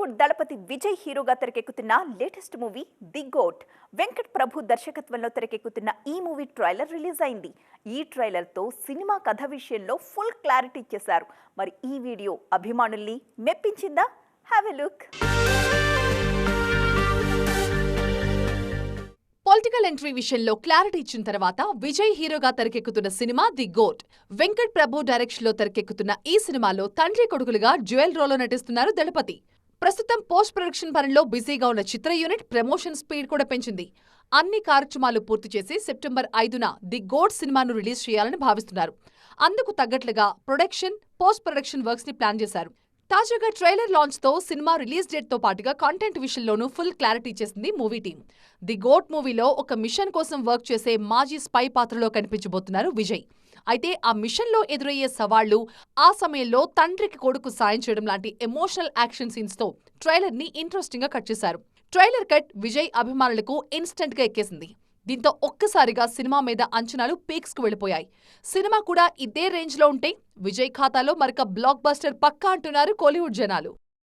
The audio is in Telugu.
బాలీవుడ్ దళపతి విజయ్ హీరోగా తెరకెక్కుతున్న latest movie the GOAT Venkat Prabhu దర్శకత్వంలో తెరకెక్కుతున్న ఈ మూవీ ట్రైలర్ రిలీజ్ అయింది. ఈ ట్రైలర్తో సినిమా కథ విషయంలో ఫుల్ క్లారిటీ ఇచ్చేశారు. మరి ఈ వీడియో అభిమానుల్ని మెప్పించిందా? Have a look political entry విషయంలో క్లారిటీ ఇచ్చిన తర్వాత విజయ్ హీరోగా తెరకెక్కుతున్న cinema the GOAT. Venkat Prabhu డైరెక్షన్లో తెరకెక్కుతున్న ఈ సినిమాలో తండ్రి కొడుకులుగా జ్యువెల్ రోలో నటిస్తున్నారు దళపతి. ప్రస్తుతం పోస్ట్ ప్రొడక్షన్ పనిలో బిజీగా ఉన్న చిత్ర యూనిట్ ప్రమోషన్ స్పీడ్ కూడా పెంచింది. అన్ని కార్యక్రమాలు పూర్తి చేసి సెప్టెంబర్ ఐదున ది గోడ్ సినిమాను రిలీజ్ చేయాలని భావిస్తున్నారు. అందుకు తగ్గట్లుగా ప్రొడక్షన్ పోస్ట్ ప్రొడక్షన్ వర్క్స్ని ప్లాన్ చేశారు. తాజాగా ట్రైలర్ లాంచ్తో సినిమా రిలీజ్ డేట్తో పాటుగా కంటెంట్ విషయంలోనూ ఫుల్ క్లారిటీ ఇచ్చేసింది మూవీ టీం ది గోట్ మూవీలో ఒక మిషన్ కోసం వర్క్ చేసే మాజీ స్పై పాత్రలో కనిపించబోతున్నారు విజయ్. అయితే ఆ మిషన్లో ఎదురయ్యే సవాళ్ళు ఆ సమయంలో తండ్రికి కొడుకు సాయం చేయడం లాంటి ఎమోషనల్ యాక్షన్ సీన్స్తో ట్రైలర్ని ఇంట్రెస్టింగ్గా కట్ చేశారు. ట్రైలర్ కట్ విజయ్ అభిమానులకు ఇన్స్టెంట్గా ఎక్కేసింది. దీంతో ఒక్కసారిగా సినిమా మీద అంచనాలు పీక్స్కు సినిమా కూడా ఇదే రేంజ్లో ఉంటే విజయ్ ఖాతాలో మరొక బ్లాక్ బస్టర్ పక్కా అంటున్నారు కోలీవుడ్ జనాలు.